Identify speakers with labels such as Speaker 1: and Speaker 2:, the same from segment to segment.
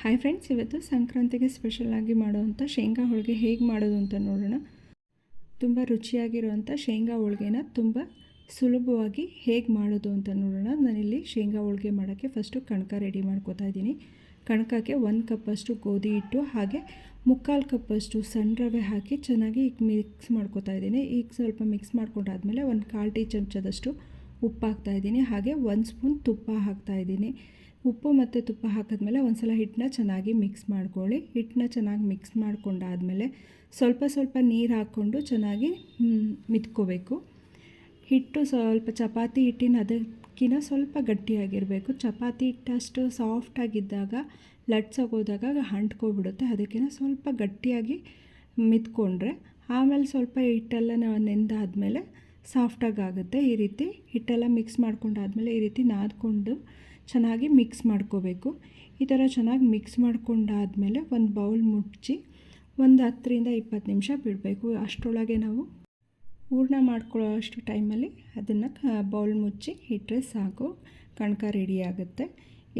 Speaker 1: Hi friends ಇವತ್ತು ಸಂಕ್ರಾಂತಿಗೆ ಸ್ಪೆಷಲಾಗಿ ಮಾಡುವಂಥ ಶೇಂಗಾ ಹೋಳಿಗೆ ಹೇಗೆ ಮಾಡೋದು ಅಂತ ನೋಡೋಣ. ತುಂಬ ರುಚಿಯಾಗಿರುವಂಥ ಶೇಂಗಾ ಹೋಳಿಗೆನ ತುಂಬ ಸುಲಭವಾಗಿ ಹೇಗೆ ಮಾಡೋದು ಅಂತ ನೋಡೋಣ. ನಾನಿಲ್ಲಿ ಶೇಂಗಾ ಹೋಳಿಗೆ ಮಾಡೋಕ್ಕೆ ಫಸ್ಟು ಕಣಕ ರೆಡಿ ಮಾಡ್ಕೋತಾ ಇದ್ದೀನಿ. ಕಣಕಕ್ಕೆ ಒಂದು ಕಪ್ಪಷ್ಟು ಗೋಧಿ ಹಿಟ್ಟು, ಹಾಗೆ ಮುಕ್ಕಾಲು ಕಪ್ಪಷ್ಟು ಸಣ್ಣ ರವೆ ಹಾಕಿ ಚೆನ್ನಾಗಿ ಈಗ ಮಿಕ್ಸ್ ಮಾಡ್ಕೋತಾ ಇದ್ದೀನಿ. ಈಗ ಸ್ವಲ್ಪ ಮಿಕ್ಸ್ ಮಾಡ್ಕೊಂಡಾದ್ಮೇಲೆ ಒಂದು ಕಾಲು ಟೀ ಚಮಚದಷ್ಟು ಉಪ್ಪು ಹಾಕ್ತಾಯಿದ್ದೀನಿ ಹಾಗೆ ಒಂದು ಸ್ಪೂನ್ ತುಪ್ಪ ಹಾಕ್ತಾಯಿದ್ದೀನಿ ಉಪ್ಪು ಮತ್ತು ತುಪ್ಪ ಹಾಕಿದ್ಮೇಲೆ ಒಂದು ಸಲ ಹಿಟ್ಟನ್ನ ಚೆನ್ನಾಗಿ ಮಿಕ್ಸ್ ಮಾಡ್ಕೊಳ್ಳಿ. ಹಿಟ್ಟನ್ನ ಚೆನ್ನಾಗಿ ಮಿಕ್ಸ್ ಮಾಡ್ಕೊಂಡಾದಮೇಲೆ ಸ್ವಲ್ಪ ಸ್ವಲ್ಪ ನೀರು ಹಾಕ್ಕೊಂಡು ಚೆನ್ನಾಗಿ ಮಿತ್ಕೋಬೇಕು. ಹಿಟ್ಟು ಸ್ವಲ್ಪ ಚಪಾತಿ ಹಿಟ್ಟಿನ ಅದಕ್ಕಿಂತ ಸ್ವಲ್ಪ ಗಟ್ಟಿಯಾಗಿರಬೇಕು. ಚಪಾತಿ ಹಿಟ್ಟಷ್ಟು ಸಾಫ್ಟಾಗಿದ್ದಾಗ ಲಟ್ಸೋಗೋದಾಗ ಅಂಟ್ಕೊಬಿಡುತ್ತೆ ಅದಕ್ಕಿಂತ ಸ್ವಲ್ಪ ಗಟ್ಟಿಯಾಗಿ ಮಿತ್ಕೊಂಡ್ರೆ ಆಮೇಲೆ ಸ್ವಲ್ಪ ಹಿಟ್ಟೆಲ್ಲ ನೆಂದಾದಮೇಲೆ ಸಾಫ್ಟಾಗಿ ಆಗುತ್ತೆ. ಈ ರೀತಿ ಹಿಟ್ಟೆಲ್ಲ ಮಿಕ್ಸ್ ಮಾಡ್ಕೊಂಡಾದಮೇಲೆ ಈ ರೀತಿ ನಾದ್ಕೊಂಡು ಚೆನ್ನಾಗಿ ಮಿಕ್ಸ್ ಮಾಡ್ಕೋಬೇಕು. ಈ ಥರ ಚೆನ್ನಾಗಿ ಮಿಕ್ಸ್ ಮಾಡ್ಕೊಂಡಾದಮೇಲೆ ಒಂದು ಬೌಲ್ ಮುಚ್ಚಿ ಒಂದು ಹತ್ತರಿಂದ ಇಪ್ಪತ್ತು ನಿಮಿಷ ಬಿಡಬೇಕು. ಅಷ್ಟರೊಳಗೆ ನಾವು ಹೂರ್ಣ ಮಾಡ್ಕೊಳ್ಳೋ ಅಷ್ಟು ಟೈಮಲ್ಲಿ ಅದನ್ನು ಬೌಲ್ ಮುಚ್ಚಿ ಇಟ್ಟರೆ ಸಾಕು. ಕಣಕ ರೆಡಿ ಆಗುತ್ತೆ.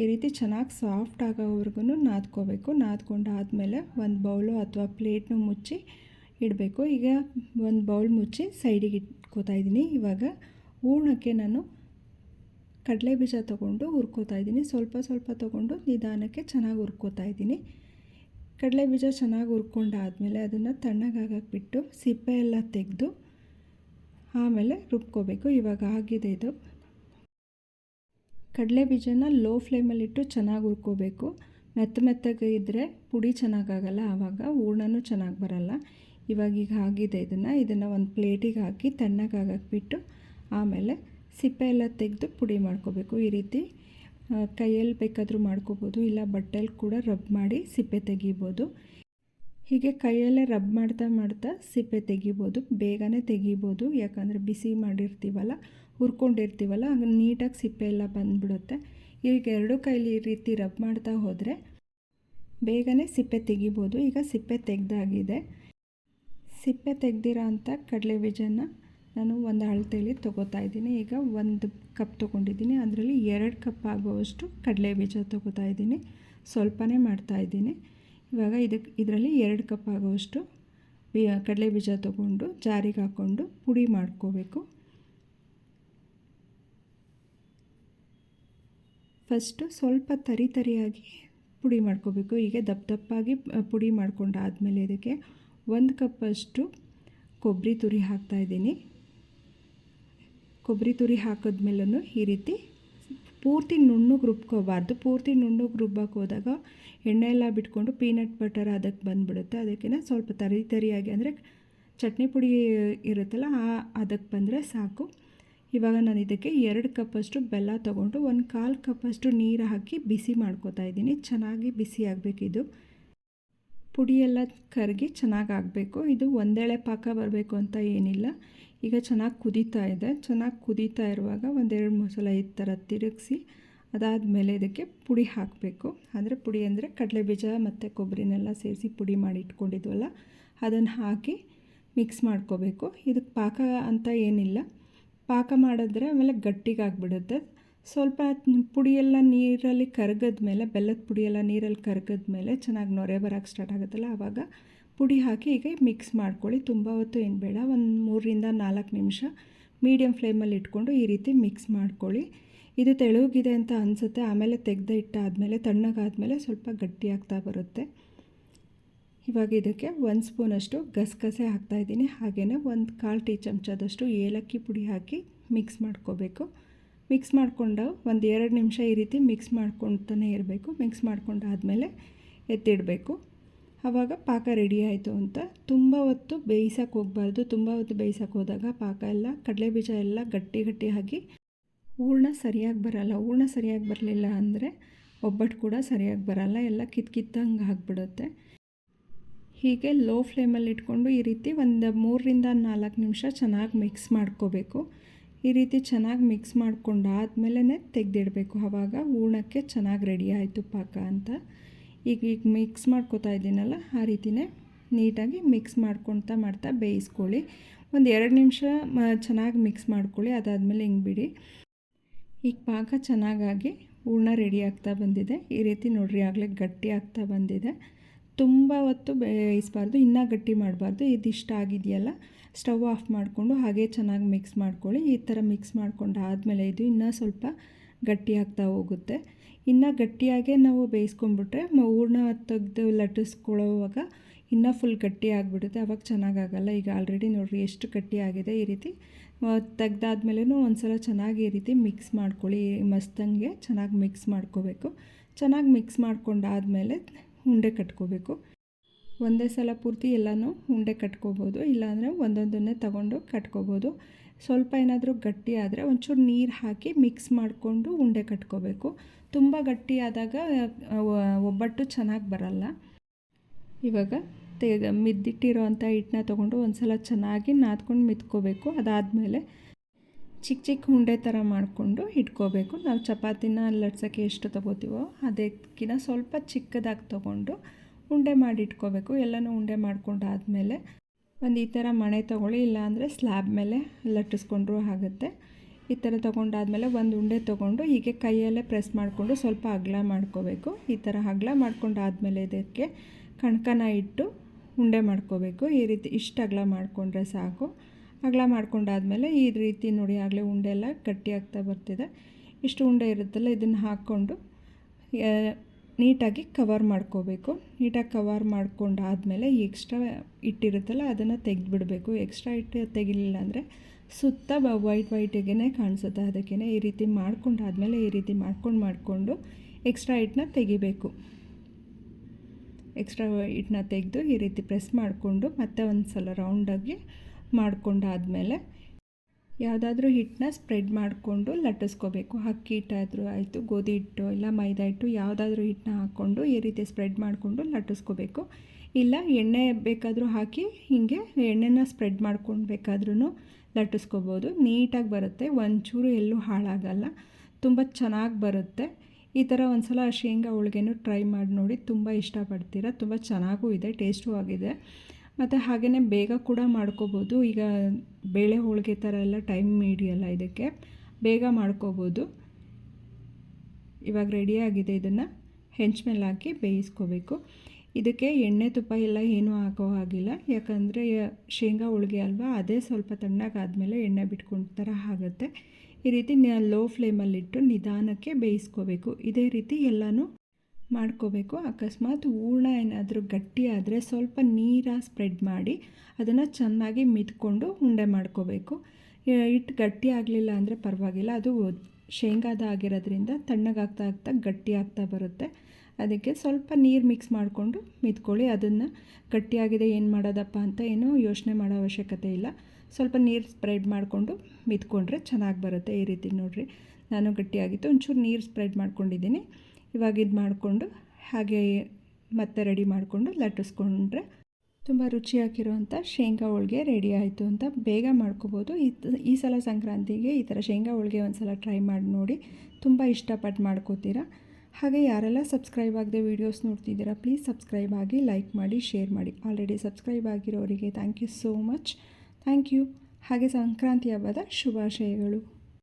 Speaker 1: ಈ ರೀತಿ ಚೆನ್ನಾಗಿ ಸಾಫ್ಟ್ ಆಗೋವರೆಗೂ ನಾದ್ಕೋಬೇಕು. ನಾದ್ಕೊಂಡಾದಮೇಲೆ ಒಂದು ಬೌಲು ಅಥವಾ ಪ್ಲೇಟ್ನ ಮುಚ್ಚಿ ಇಡಬೇಕು. ಈಗ ಒಂದು ಬೌಲ್ ಮುಚ್ಚಿ ಸೈಡಿಗೆ ಇಟ್ಕೋತಾ ಇದ್ದೀನಿ. ಇವಾಗ ಹೂರ್ಣಕ್ಕೆ ನಾನು ಕಡಲೆ ಬೀಜ ತೊಗೊಂಡು ಹುರ್ಕೋತಾ ಇದ್ದೀನಿ. ಸ್ವಲ್ಪ ಸ್ವಲ್ಪ ತೊಗೊಂಡು ನಿಧಾನಕ್ಕೆ ಚೆನ್ನಾಗಿ ಹುರ್ಕೋತಾ ಇದ್ದೀನಿ. ಕಡಲೆ ಬೀಜ ಚೆನ್ನಾಗಿ ಹುರ್ಕೊಂಡಾದಮೇಲೆ ಅದನ್ನು ತಣ್ಣಗಾಗಕ್ಕೆ ಬಿಟ್ಟು ಸಿಪ್ಪೆ ಎಲ್ಲ ತೆಗೆದು ಆಮೇಲೆ ರುಬ್ಕೋಬೇಕು. ಇವಾಗ ಆಗಿದೆ ಇದು. ಕಡಲೆ ಬೀಜನ ಲೋ ಫ್ಲೇಮಲ್ಲಿಟ್ಟು ಚೆನ್ನಾಗಿ ಹುರ್ಕೋಬೇಕು. ಮೆತ್ತ ಮೆತ್ತಗೆ ಇದ್ದರೆ ಪುಡಿ ಚೆನ್ನಾಗಾಗಲ್ಲ. ಆವಾಗ ಹೂರ್ಣನೂ ಚೆನ್ನಾಗಿ ಬರಲ್ಲ. ಇವಾಗ ಈಗ ಆಗಿದೆ ಇದನ್ನು. ಇದನ್ನು ಒಂದು ಪ್ಲೇಟಿಗೆ ಹಾಕಿ ತಣ್ಣಗಾಗಕ್ಕೆ ಬಿಟ್ಟು ಆಮೇಲೆ ಸಿಪ್ಪೆ ಎಲ್ಲ ತೆಗೆದು ಪುಡಿ ಮಾಡ್ಕೋಬೇಕು. ಈ ರೀತಿ ಕೈಯಲ್ಲಿ ಬೇಕಾದರೂ ಮಾಡ್ಕೋಬೋದು, ಇಲ್ಲ ಬಟ್ಟೆಯಲ್ಲಿ ಕೂಡ ರಬ್ ಮಾಡಿ ಸಿಪ್ಪೆ ತೆಗಿಬೋದು. ಹೀಗೆ ಕೈಯಲ್ಲೇ ರಬ್ ಮಾಡ್ತಾ ಮಾಡ್ತಾ ಸಿಪ್ಪೆ ತೆಗಿಬೋದು, ಬೇಗನೆ ತೆಗಿಬೋದು. ಯಾಕಂದರೆ ಬಿಸಿ ಮಾಡಿರ್ತೀವಲ್ಲ, ಹುರ್ಕೊಂಡಿರ್ತೀವಲ್ಲ, ಆಗ ನೀಟಾಗಿ ಸಿಪ್ಪೆ ಎಲ್ಲ ಬಂದ್ಬಿಡುತ್ತೆ. ಈಗ ಎರಡು ಕೈಲಿ ಈ ರೀತಿ ರಬ್ ಮಾಡ್ತಾ ಹೋದರೆ ಬೇಗನೆ ಸಿಪ್ಪೆ ತೆಗಿಬೋದು. ಈಗ ಸಿಪ್ಪೆ ತೆಗೆದಾಗಿದೆ. ಸಿಪ್ಪೆ ತೆಗ್ದಿರೋ ಅಂಥ ಕಡಲೆ ಬೀಜನ ನಾನು ಒಂದು ಅಳತೆಯಲ್ಲಿ ತೊಗೋತಾ ಇದ್ದೀನಿ. ಈಗ ಒಂದು ಕಪ್ ತೊಗೊಂಡಿದ್ದೀನಿ. ಅದರಲ್ಲಿ ಎರಡು ಕಪ್ ಆಗುವಷ್ಟು ಕಡಲೆ ಬೀಜ ತೊಗೋತಾ ಇದ್ದೀನಿ. ಸ್ವಲ್ಪನೇ ಮಾಡ್ತಾ ಇದ್ದೀನಿ. ಇವಾಗ ಇದಕ್ಕೆ ಇದರಲ್ಲಿ ಎರಡು ಕಪ್ ಆಗುವಷ್ಟು ಕಡಲೆ ಬೀಜ ತೊಗೊಂಡು ಜಾರಿಗೆ ಹಾಕ್ಕೊಂಡು ಪುಡಿ ಮಾಡ್ಕೋಬೇಕು. ಫಸ್ಟು ಸ್ವಲ್ಪ ತರಿ ತರಿಯಾಗಿ ಪುಡಿ ಮಾಡ್ಕೋಬೇಕು. ಈಗ ದಪ್ಪ ದಪ್ಪಾಗಿ ಪುಡಿ ಮಾಡ್ಕೊಂಡಾದಮೇಲೆ ಇದಕ್ಕೆ ಒಂದು ಕಪ್ಪಷ್ಟು ಕೊಬ್ಬರಿ ತುರಿ ಹಾಕ್ತಾಯಿದ್ದೀನಿ ಕೊಬ್ಬರಿ ತುರಿ ಹಾಕಿದ್ಮೇಲೂ ಈ ರೀತಿ ಪೂರ್ತಿ ನುಣ್ಣಗೆ ರುಬ್ಕೋಬಾರ್ದು ಪೂರ್ತಿ ನುಣ್ಣಗೆ ರುಬ್ಬಕ್ಕೆ ಹೋದಾಗ ಎಣ್ಣೆ ಎಲ್ಲ ಬಿಟ್ಕೊಂಡು ಪೀನಟ್ ಬಟರ್ ಅದಕ್ಕೆ ಬಂದುಬಿಡುತ್ತೆ. ಅದಕ್ಕಿಂತ ಸ್ವಲ್ಪ ತರಿ ತರಿಯಾಗಿ ಅಂದರೆ ಚಟ್ನಿ ಪುಡಿ ಇರುತ್ತಲ್ಲ ಆ ಅದಕ್ಕೆ ಬಂದರೆ ಸಾಕು. ಇವಾಗ ನಾನು ಇದಕ್ಕೆ ಎರಡು ಕಪ್ಪಷ್ಟು ಬೆಲ್ಲ ತೊಗೊಂಡು ಒಂದು ಕಾಲು ಕಪ್ಪಷ್ಟು ನೀರು ಹಾಕಿ ಬಿಸಿ ಮಾಡ್ಕೋತಾ ಇದ್ದೀನಿ. ಚೆನ್ನಾಗಿ ಬಿಸಿ ಆಗಬೇಕಿದು ಪುಡಿಯೆಲ್ಲ ಕರಗಿ ಚೆನ್ನಾಗಿ ಆಗಬೇಕು. ಇದು ಒಂದೇಳೆ ಪಾಕ ಬರಬೇಕು ಅಂತ ಏನಿಲ್ಲ. ಈಗ ಚೆನ್ನಾಗಿ ಕುದೀತಾ ಇದೆ. ಚೆನ್ನಾಗಿ ಕುದೀತಾ ಇರುವಾಗ ಒಂದೆರಡು ಸಲ ಈ ಥರ ತಿರುಗಿಸಿ, ಅದಾದಮೇಲೆ ಇದಕ್ಕೆ ಪುಡಿ ಹಾಕಬೇಕು. ಅಂದರೆ ಪುಡಿ ಅಂದರೆ ಕಡಲೆ ಬೀಜ ಮತ್ತು ಕೊಬ್ಬರಿನೆಲ್ಲ ಸೇರಿಸಿ ಪುಡಿ ಮಾಡಿ ಇಟ್ಕೊಂಡಿದ್ವಲ್ಲ, ಅದನ್ನು ಹಾಕಿ ಮಿಕ್ಸ್ ಮಾಡ್ಕೋಬೇಕು. ಇದಕ್ಕೆ ಪಾಕ ಅಂತ ಏನಿಲ್ಲ. ಪಾಕ ಮಾಡಿದ್ರೆ ಆಮೇಲೆ ಗಟ್ಟಿಗಾಗ್ಬಿಡುತ್ತೆ. ಸ್ವಲ್ಪ ಪುಡಿಯೆಲ್ಲ ನೀರಲ್ಲಿ ಕರಗದ ಮೇಲೆ, ಬೆಲ್ಲದ ಪುಡಿಯೆಲ್ಲ ನೀರಲ್ಲಿ ಕರಗದ ಮೇಲೆ ಚೆನ್ನಾಗಿ ನೊರೆ ಬರೋಕ್ಕೆ ಸ್ಟಾರ್ಟ್ ಆಗುತ್ತಲ್ಲ ಆವಾಗ ಪುಡಿ ಹಾಕಿ ಈಗ ಮಿಕ್ಸ್ ಮಾಡ್ಕೊಳ್ಳಿ. ತುಂಬ ಹೊತ್ತು ಏನು ಬೇಡ, ಒಂದು ಮೂರರಿಂದ ನಾಲ್ಕು ನಿಮಿಷ ಮೀಡಿಯಮ್ ಫ್ಲೇಮಲ್ಲಿ ಇಟ್ಕೊಂಡು ಈ ರೀತಿ ಮಿಕ್ಸ್ ಮಾಡ್ಕೊಳ್ಳಿ. ಇದು ತೆಳುಗಿದೆ ಅಂತ ಅನಿಸುತ್ತೆ, ಆಮೇಲೆ ತೆಗೆದ ಇಟ್ಟಾದಮೇಲೆ, ತಣ್ಣಗಾದಮೇಲೆ ಸ್ವಲ್ಪ ಗಟ್ಟಿಯಾಗ್ತಾ ಬರುತ್ತೆ. ಇವಾಗ ಇದಕ್ಕೆ ಒಂದು ಸ್ಪೂನಷ್ಟು ಗಸಗಸೆ ಹಾಕ್ತಾಯಿದ್ದೀನಿ ಹಾಗೆಯೇ ಒಂದು ಕಾಲು ಟೀ ಚಮಚದಷ್ಟು ಏಲಕ್ಕಿ ಪುಡಿ ಹಾಕಿ ಮಿಕ್ಸ್ ಮಾಡ್ಕೋಬೇಕು. ಮಿಕ್ಸ್ ಮಾಡಿಕೊಂಡು ಒಂದು ಎರಡು ನಿಮಿಷ ಈ ರೀತಿ ಮಿಕ್ಸ್ ಮಾಡ್ಕೊತಾನೆ ಇರಬೇಕು. ಮಿಕ್ಸ್ ಮಾಡ್ಕೊಂಡಾದಮೇಲೆ ಎತ್ತಿಡಬೇಕು. ಆವಾಗ ಪಾಕ ರೆಡಿ ಆಯಿತು ಅಂತ. ತುಂಬ ಹೊತ್ತು ಬೇಯಿಸೋಕೆ ಹೋಗಬಾರ್ದು. ತುಂಬ ಹೊತ್ತು ಬೇಯಿಸೋಕೆ ಹೋದಾಗ ಪಾಕ ಎಲ್ಲ, ಕಡಲೆ ಬೀಜ ಎಲ್ಲ ಗಟ್ಟಿ ಗಟ್ಟಿ ಹಾಕಿ ಹೂರ್ಣ ಸರಿಯಾಗಿ ಬರಲ್ಲ. ಹೂರ್ಣ ಸರಿಯಾಗಿ ಬರಲಿಲ್ಲ ಅಂದರೆ ಒಬ್ಬಟ್ಟು ಕೂಡ ಸರಿಯಾಗಿ ಬರಲ್ಲ. ಎಲ್ಲ ಕಿತ್ ಕಿತ್ತಂಗೆ ಆಗಿಬಿಡುತ್ತೆ. ಹೀಗೆ ಲೋ ಫ್ಲೇಮಲ್ಲಿ ಇಟ್ಕೊಂಡು ಈ ರೀತಿ ಒಂದು ಮೂರರಿಂದ ನಾಲ್ಕು ನಿಮಿಷ ಚೆನ್ನಾಗಿ ಮಿಕ್ಸ್ ಮಾಡ್ಕೋಬೇಕು. ಈ ರೀತಿ ಚೆನ್ನಾಗಿ ಮಿಕ್ಸ್ ಮಾಡ್ಕೊಂಡಾದ್ಮೇಲೆ ತೆಗೆದಿಡಬೇಕು. ಆವಾಗ ಹೂರ್ಣಕ್ಕೆ ಚೆನ್ನಾಗಿ ರೆಡಿ ಆಯಿತು ಪಾಕ ಅಂತ. ಈಗ ಈಗ ಮಿಕ್ಸ್ ಮಾಡ್ಕೋತಾ ಇದ್ದೀನಲ್ಲ, ಆ ರೀತಿಯೇ ನೀಟಾಗಿ ಮಿಕ್ಸ್ ಮಾಡ್ಕೊತಾ ಮಾಡ್ತಾ ಬೇಯಿಸ್ಕೊಳ್ಳಿ. ಒಂದು ಎರಡು ನಿಮಿಷ ಚೆನ್ನಾಗಿ ಮಿಕ್ಸ್ ಮಾಡ್ಕೊಳ್ಳಿ. ಅದಾದಮೇಲೆ ಹಿಂಗೆ ಬಿಡಿ. ಈಗ ಪಾಕ ಚೆನ್ನಾಗಾಗಿ ಹೂರ್ಣ ರೆಡಿ ಆಗ್ತಾ ಬಂದಿದೆ. ಈ ರೀತಿ ನೋಡ್ರಿ, ಆಗಲೇ ಗಟ್ಟಿ ಆಗ್ತಾ ಬಂದಿದೆ. ತುಂಬ ಹೊತ್ತು ಬೇಯಿಸಬಾರ್ದು, ಇನ್ನೂ ಗಟ್ಟಿ ಮಾಡಬಾರ್ದು. ಇದಿಷ್ಟ ಆಗಿದೆಯಲ್ಲ, ಸ್ಟವ್ ಆಫ್ ಮಾಡಿಕೊಂಡು ಹಾಗೆ ಚೆನ್ನಾಗಿ ಮಿಕ್ಸ್ ಮಾಡ್ಕೊಳ್ಳಿ. ಈ ಥರ ಮಿಕ್ಸ್ ಮಾಡ್ಕೊಂಡು ಆದಮೇಲೆ ಇದು ಇನ್ನೂ ಸ್ವಲ್ಪ ಗಟ್ಟಿ ಆಗ್ತಾ ಹೋಗುತ್ತೆ. ಇನ್ನು ಗಟ್ಟಿಯಾಗೆ ನಾವು ಬೇಯಿಸ್ಕೊಂಡ್ಬಿಟ್ರೆ ಹೂರ್ಣ ತೆಗೆದು ಲಟ್ಟಿಸ್ಕೊಳ್ಳೋವಾಗ ಇನ್ನೂ ಫುಲ್ ಗಟ್ಟಿ ಆಗಿಬಿಡುತ್ತೆ. ಅವಾಗ ಚೆನ್ನಾಗಾಗಲ್ಲ. ಈಗ ಆಲ್ರೆಡಿ ನೋಡಿರಿ ಎಷ್ಟು ಗಟ್ಟಿಯಾಗಿದೆ ಈ ರೀತಿ. ತೆಗ್ದಾದ್ಮೇಲೂ ಒಂದು ಸಲ ಚೆನ್ನಾಗಿ ಈ ರೀತಿ ಮಿಕ್ಸ್ ಮಾಡ್ಕೊಳ್ಳಿ. ಮಸ್ತಂಗೆ ಚೆನ್ನಾಗಿ ಮಿಕ್ಸ್ ಮಾಡ್ಕೋಬೇಕು. ಚೆನ್ನಾಗಿ ಮಿಕ್ಸ್ ಮಾಡ್ಕೊಂಡಾದಮೇಲೆ ಉಂಡೆ ಕಟ್ಕೋಬೇಕು. ಒಂದೇ ಸಲ ಪೂರ್ತಿ ಎಲ್ಲನೂ ಉಂಡೆ ಕಟ್ಕೋಬೋದು, ಇಲ್ಲಾಂದರೆ ಒಂದೊಂದನ್ನೇ ತಗೊಂಡು ಕಟ್ಕೋಬೋದು. ಸ್ವಲ್ಪ ಏನಾದರೂ ಗಟ್ಟಿ ಆದರೆ ಒಂಚೂರು ನೀರು ಹಾಕಿ ಮಿಕ್ಸ್ ಮಾಡಿಕೊಂಡು ಉಂಡೆ ಕಟ್ಕೋಬೇಕು. ತುಂಬ ಗಟ್ಟಿ ಆದಾಗ ಒಬ್ಬಟ್ಟು ಚೆನ್ನಾಗಿ ಬರಲ್ಲ. ಇವಾಗ ತೆಗೆ ಮಿದ್ದಿಟ್ಟಿರೋ ಅಂಥ ಹಿಟ್ಟನ್ನ ತೊಗೊಂಡು ಒಂದು ಸಲ ಚೆನ್ನಾಗಿ ನಾದ್ಕೊಂಡು ಮಿತ್ಕೋಬೇಕು ಅದಾದಮೇಲೆ ಚಿಕ್ಕ ಚಿಕ್ಕ ಉಂಡೆ ಥರ ಮಾಡಿಕೊಂಡು ಇಟ್ಕೋಬೇಕು. ನಾವು ಚಪಾತಿನ ಲಟ್ಸೋಕ್ಕೆ ಎಷ್ಟು ತೊಗೋತೀವೋ ಅದಕ್ಕಿಂತ ಸ್ವಲ್ಪ ಚಿಕ್ಕದಾಗಿ ತೊಗೊಂಡು ಉಂಡೆ ಮಾಡಿ ಇಟ್ಕೋಬೇಕು. ಎಲ್ಲನೂ ಉಂಡೆ ಮಾಡ್ಕೊಂಡಾದಮೇಲೆ ಒಂದು ಈ ಥರ ಮಣೆ ತೊಗೊಳ್ಳಿ, ಇಲ್ಲಾಂದರೆ ಸ್ಲ್ಯಾಬ್ ಮೇಲೆ ಲಟ್ಟಿಸ್ಕೊಂಡ್ರೂ ಆಗುತ್ತೆ. ಈ ಥರ ತೊಗೊಂಡಾದಮೇಲೆ ಒಂದು ಉಂಡೆ ತೊಗೊಂಡು ಹೀಗೆ ಕೈಯಲ್ಲೇ ಪ್ರೆಸ್ ಮಾಡಿಕೊಂಡು ಸ್ವಲ್ಪ ಅಗಲ ಮಾಡ್ಕೋಬೇಕು. ಈ ಥರ ಅಗಲ ಮಾಡ್ಕೊಂಡಾದಮೇಲೆ ಇದಕ್ಕೆ ಕಣಕನ ಇಟ್ಟು ಉಂಡೆ ಮಾಡ್ಕೋಬೇಕು. ಈ ರೀತಿ ಇಷ್ಟು ಅಗಲ ಮಾಡಿಕೊಂಡ್ರೆ ಸಾಕು. ಅಗಲ ಮಾಡ್ಕೊಂಡಾದಮೇಲೆ ಈ ರೀತಿ ನೋಡಿ ಆಗಲೇ ಉಂಡೆ ಎಲ್ಲ ಗಟ್ಟಿ ಆಗ್ತಾ ಬರ್ತಿದೆ. ಇಷ್ಟು ಉಂಡೆ ಇರುತ್ತಲ್ಲ, ಇದನ್ನು ಹಾಕ್ಕೊಂಡು ನೀಟಾಗಿ ಕವರ್ ಮಾಡ್ಕೋಬೇಕು. ನೀಟಾಗಿ ಕವರ್ ಮಾಡ್ಕೊಂಡಾದಮೇಲೆ ಎಕ್ಸ್ಟ್ರಾ ಇಟ್ಟಿರುತ್ತಲ್ಲ ಅದನ್ನು ತೆಗೆದುಬಿಡಬೇಕು. ಎಕ್ಸ್ಟ್ರಾ ಇಟ್ಟು ತೆಗಿಲಿಲ್ಲ ಅಂದರೆ ಸುತ್ತ ವೈಟ್ ವೈಟಿಗೆ ಕಾಣಿಸುತ್ತೆ. ಅದಕ್ಕೇ ಈ ರೀತಿ ಮಾಡ್ಕೊಂಡಾದಮೇಲೆ ಈ ರೀತಿ ಮಾಡ್ಕೊಂಡು ಮಾಡಿಕೊಂಡು ಎಕ್ಸ್ಟ್ರಾ ಹಿಟ್ಟನ್ನ ತೆಗಿಬೇಕು. ಎಕ್ಸ್ಟ್ರಾ ಹಿಟ್ಟನ್ನ ತೆಗೆದು ಈ ರೀತಿ ಪ್ರೆಸ್ ಮಾಡಿಕೊಂಡು ಮತ್ತೆ ಒಂದು ಸಲ ರೌಂಡಾಗಿ ಮಾಡ್ಕೊಂಡಾದಮೇಲೆ ಯಾವುದಾದ್ರೂ ಹಿಟ್ಟನ್ನ ಸ್ಪ್ರೆಡ್ ಮಾಡಿಕೊಂಡು ಲಟ್ಟಿಸ್ಕೋಬೇಕು. ಅಕ್ಕಿ ಹಿಟ್ಟಾದರೂ ಆಯಿತು, ಗೋಧಿ ಹಿಟ್ಟು ಇಲ್ಲ ಮೈದಾ ಹಿಟ್ಟು ಯಾವುದಾದ್ರೂ ಹಿಟ್ಟನ್ನ ಹಾಕ್ಕೊಂಡು ಈ ರೀತಿ ಸ್ಪ್ರೆಡ್ ಮಾಡಿಕೊಂಡು ಲಟ್ಟಿಸ್ಕೋಬೇಕು. ಇಲ್ಲ ಎಣ್ಣೆ ಬೇಕಾದರೂ ಹಾಕಿ ಹೀಗೆ ಎಣ್ಣೆನ ಸ್ಪ್ರೆಡ್ ಮಾಡ್ಕೊಂಡು ಬೇಕಾದ್ರೂ ಲಟ್ಟಿಸ್ಕೋಬೋದು. ನೀಟಾಗಿ ಬರುತ್ತೆ, ಒಂಚೂರು ಎಲ್ಲೂ ಹಾಳಾಗಲ್ಲ, ತುಂಬ ಚೆನ್ನಾಗಿ ಬರುತ್ತೆ. ಈ ಥರ ಒಂದು ಸಲ ಶೇಂಗಾ ಹೋಳಿಗೆನೂ ಟ್ರೈ ಮಾಡಿ ನೋಡಿ, ತುಂಬ ಇಷ್ಟಪಡ್ತೀರ, ತುಂಬ ಚೆನ್ನಾಗೂ ಇದೆ, ಟೇಸ್ಟೂ ಆಗಿದೆ. ಮತ್ತು ಹಾಗೆಯೇ ಬೇಗ ಕೂಡ ಮಾಡ್ಕೋಬೋದು. ಈಗ ಬೇಳೆ ಹೋಳಿಗೆ ಥರ ಎಲ್ಲ ಟೈಮ್ ಹಿಡಿಯಲ್ಲ ಇದಕ್ಕೆ. ಬೇಗ ಮಾಡ್ಕೋಬೋದು. ಇವಾಗ ರೆಡಿಯಾಗಿದೆ ಇದನ್ನು. ಹೆಂಚು ಮೇಲೆ ಹಾಕಿ ಬೇಯಿಸ್ಕೋಬೇಕು. ಇದಕ್ಕೆ ಎಣ್ಣೆ ತುಪ್ಪ ಎಲ್ಲ ಏನೂ ಹಾಕೋ ಹಾಗಿಲ್ಲ. ಯಾಕಂದರೆ ಶೇಂಗಾ ಹೋಳಿಗೆ ಅಲ್ವಾ, ಅದೇ ಸ್ವಲ್ಪ ತಣ್ಣಗಾದಮೇಲೆ ಎಣ್ಣೆ ಬಿಟ್ಕೊಂಡ ಥರ ಆಗುತ್ತೆ. ಈ ರೀತಿ ಲೋ ಫ್ಲೇಮಲ್ಲಿಟ್ಟು ನಿಧಾನಕ್ಕೆ ಬೇಯಿಸ್ಕೋಬೇಕು. ಇದೇ ರೀತಿ ಎಲ್ಲನೂ ಮಾಡ್ಕೋಬೇಕು. ಅಕಸ್ಮಾತ್ ಹೂರ್ಣ ಏನಾದರೂ ಗಟ್ಟಿ ಆದರೆ ಸ್ವಲ್ಪ ನೀರ ಸ್ಪ್ರೆಡ್ ಮಾಡಿ ಅದನ್ನು ಚೆನ್ನಾಗಿ ಮಿದ್ಕೊಂಡು ಉಂಡೆ ಮಾಡ್ಕೋಬೇಕು. ಹಿಟ್ಟು ಗಟ್ಟಿ ಆಗಲಿಲ್ಲ ಅಂದರೆ ಪರವಾಗಿಲ್ಲ. ಅದು ಶೇಂಗಾದ ಆಗಿರೋದ್ರಿಂದ ತಣ್ಣಗಾಗ್ತಾ ಆಗ್ತಾ ಗಟ್ಟಿ ಆಗ್ತಾ ಬರುತ್ತೆ. ಅದಕ್ಕೆ ಸ್ವಲ್ಪ ನೀರು ಮಿಕ್ಸ್ ಮಾಡಿಕೊಂಡು ಮಿದ್ಕೊಳ್ಳಿ ಅದನ್ನು ಗಟ್ಟಿಯಾಗಿದೆ ಏನು ಮಾಡೋದಪ್ಪ ಅಂತ ಏನೂ ಯೋಚನೆ ಮಾಡೋ ಅವಶ್ಯಕತೆ ಇಲ್ಲ. ಸ್ವಲ್ಪ ನೀರು ಸ್ಪ್ರೆಡ್ ಮಾಡಿಕೊಂಡು ಮಿದ್ಕೊಂಡ್ರೆ ಚೆನ್ನಾಗಿ ಬರುತ್ತೆ ಈ ರೀತಿ ನೋಡಿರಿ. ನಾನು ಗಟ್ಟಿಯಾಗಿತ್ತು. ಒಂಚೂರು ನೀರು ಸ್ಪ್ರೆಡ್ ಮಾಡ್ಕೊಂಡಿದ್ದೀನಿ. ಇವಾಗ ಇದು ಮಾಡಿಕೊಂಡು ಹಾಗೆ ಮತ್ತೆ ರೆಡಿ ಮಾಡಿಕೊಂಡು ಲಟ್ಟಿಸ್ಕೊಂಡ್ರೆ ತುಂಬ ರುಚಿಯಾಗಿರುವಂಥ ಶೇಂಗಾ ಹೋಳಿಗೆ ರೆಡಿ ಆಯಿತು ಅಂತ ಬೇಗ ಮಾಡ್ಕೋಬೋದು. ಈ ಸಲ ಸಂಕ್ರಾಂತಿಗೆ ಈ ಥರ ಶೇಂಗಾ ಹೋಳಿಗೆ ಒಂದು ಸಲ ಟ್ರೈ ಮಾಡಿ ನೋಡಿ ತುಂಬ ಇಷ್ಟಪಟ್ಟು ಮಾಡ್ಕೋತೀರಾ. ಹಾಗೆ ಯಾರೆಲ್ಲ ಸಬ್ಸ್ಕ್ರೈಬ್ ಆಗದೆ ವೀಡಿಯೋಸ್ ನೋಡ್ತಿದ್ದೀರಾ ಪ್ಲೀಸ್ ಸಬ್ಸ್ಕ್ರೈಬ್ ಆಗಿ ಲೈಕ್ ಮಾಡಿ ಶೇರ್ ಮಾಡಿ. Already subscribe ಆಗಿರೋರಿಗೆ thank you so much thank you ಹಾಗೆ ಸಂಕ್ರಾಂತಿ ಹಬ್ಬದ ಶುಭಾಶಯಗಳು.